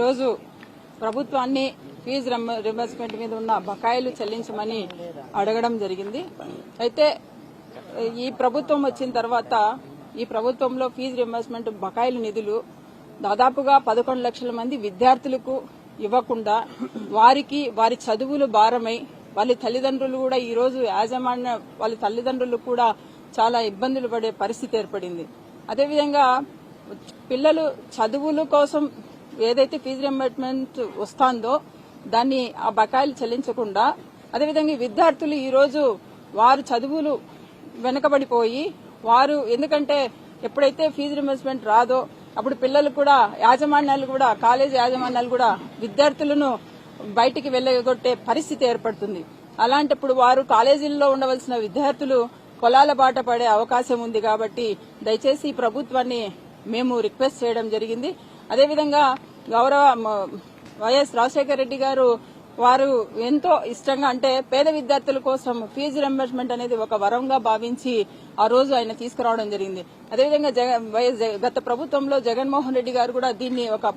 ఈరోజు ప్రభుత్వాన్ని fee reimbursement మీద ఉన్న బకాయిలు చెల్లించమని అడగడం జరిగింది. అయితే ఈ ప్రభుత్వం వచ్చిన తర్వాత ఈ ప్రభుత్వంలో ఫీజు రింబర్స్మెంట్ బకాయిల నిధులు దాదాపుగా పదకొండు లక్షల మంది విద్యార్థులకు ఇవ్వకుండా వారికి వారి చదువులు భారమై వాళ్ళ తల్లిదండ్రులు కూడా ఈ రోజు యాజమాన్య వాళ్ళ తల్లిదండ్రులు కూడా చాలా ఇబ్బందులు పడే పరిస్థితి ఏర్పడింది. అదేవిధంగా పిల్లలు చదువుల కోసం ఏదైతే ఫీజు రింబర్స్మెంట్ వస్తుందో దాన్ని ఆ బకాయిలు చెల్లించకుండా అదేవిధంగా విద్యార్థులు ఈరోజు వారు చదువులు వెనకబడిపోయి వారు ఎందుకంటే ఎప్పుడైతే ఫీజు రింబర్స్మెంట్ రాదో అప్పుడు పిల్లలు కూడా యాజమాన్యాలు కూడా కాలేజీ యాజమాన్యాలు కూడా విద్యార్థులను బయటికి వెళ్ళగొట్టే పరిస్థితి ఏర్పడుతుంది. అలాంటప్పుడు వారు కాలేజీల్లో ఉండవలసిన విద్యార్థులు పొలాల బాట పడే అవకాశం ఉంది కాబట్టి దయచేసి ప్రభుత్వాన్ని మేము రిక్వెస్ట్ చేయడం జరిగింది. అదేవిధంగా గౌరవ వైఎస్ రాజశేఖర రెడ్డి గారు వారు ఎంతో ఇష్టంగా అంటే పేద విద్యార్థుల కోసం ఫీజు రింబర్స్మెంట్ అనేది ఒక వరంగా భావించి ఆ రోజు ఆయన తీసుకురావడం జరిగింది. అదేవిధంగా జగన్ వైఎస్ గత ప్రభుత్వంలో జగన్మోహన్ రెడ్డి గారు కూడా దీన్ని ఒక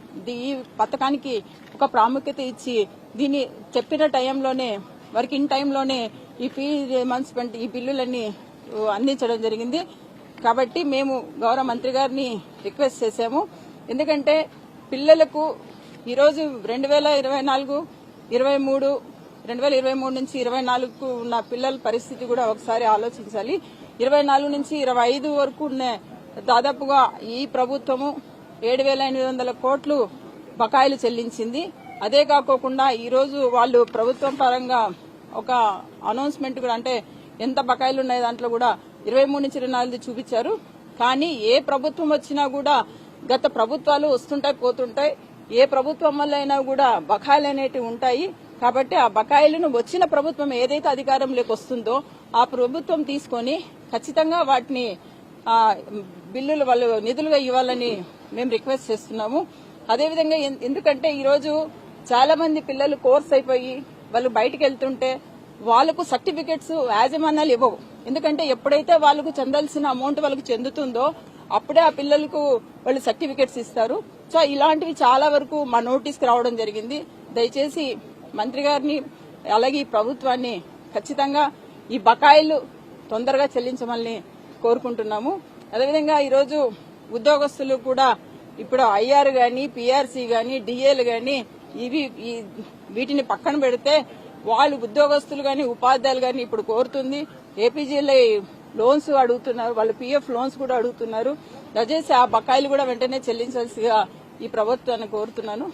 ఈ పథకానికి ఒక ప్రాముఖ్యత ఇచ్చి దీన్ని చెప్పిన టైంలోనే వారికి ఇన్ టైంలోనే ఈ ఫీజు రింబర్స్మెంట్ ఈ బిల్లులన్నీ అందించడం జరిగింది. కాబట్టి మేము గౌరవ మంత్రి గారిని రిక్వెస్ట్ చేశాము. ఎందుకంటే పిల్లలకు ఈరోజు రెండు వేల ఇరవై నాలుగు ఇరవై మూడు రెండు వేల ఇరవై మూడు నుంచి ఇరవై నాలుగుకు ఉన్న పిల్లల పరిస్థితి కూడా ఒకసారి ఆలోచించాలి. ఇరవై నాలుగు నుంచి ఇరవై ఐదు వరకు ఉన్న దాదాపుగా ఈ ప్రభుత్వము ఏడు వేల ఎనిమిది వందల కోట్లు బకాయిలు చెల్లించింది. అదే కాకోకుండా ఈరోజు వాళ్ళు ప్రభుత్వం పరంగా ఒక అనౌన్స్మెంట్ కూడా అంటే ఎంత బకాయిలు ఉన్నాయి దాంట్లో కూడా ఇరవై మూడు నుంచి ఇరవై నాలుగు చూపించారు. కానీ ఏ ప్రభుత్వం వచ్చినా కూడా గత ప్రభుత్వాలు వస్తుంటాయి పోతుంటాయి. ఏ ప్రభుత్వం వల్ల అయినా కూడా బకాయిలు అనేటివి ఉంటాయి. కాబట్టి ఆ బకాయిలను వచ్చిన ప్రభుత్వం ఏదైతే అధికారంలోకి వస్తుందో ఆ ప్రభుత్వం తీసుకొని ఖచ్చితంగా వాటిని బిల్లులు వాళ్ళు నిధులుగా ఇవ్వాలని మేము రిక్వెస్ట్ చేస్తున్నాము. అదేవిధంగా ఎన్- ఎందుకంటే ఈరోజు చాలా మంది పిల్లలు కోర్స్ అయిపోయి వాళ్ళు బయటికి వెళ్తుంటే వాళ్ళకు సర్టిఫికెట్స్ యాజమాన్యాలు ఇవ్వవు. ఎందుకంటే ఎప్పుడైతే వాళ్ళకు చెందాల్సిన అమౌంట్ వాళ్ళకి చెందుతుందో అప్పుడే ఆ పిల్లలకు వాళ్ళు సర్టిఫికెట్స్ ఇస్తారు. సో ఇలాంటివి చాలా వరకు మా నోటీస్కి రావడం జరిగింది. దయచేసి మంత్రి గారిని అలాగే ఈ ప్రభుత్వాన్ని ఖచ్చితంగా ఈ బకాయిలు తొందరగా చెల్లించమని కోరుకుంటున్నాము. అదేవిధంగా ఈరోజు ఉద్యోగస్తులు కూడా ఇప్పుడు ఐఆర్ గాని పిఆర్సీ గాని డిఏలు గాని ఇవి వీటిని పక్కన పెడితే వాళ్ళు ఉద్యోగస్తులు గాని ఉపాధ్యాయులు గాని ఇప్పుడు కోరుతుంది. ఏపీజీలో లోన్స్ అడుగుతున్నారు వాళ్ళు పీఎఫ్ లోన్స్ కూడా అడుగుతున్నారు. దయచేసి ఆ బకాయిలు కూడా వెంటనే చెల్లించాల్సిగా ఈ ప్రభుత్వాన్ని కోరుతున్నాను.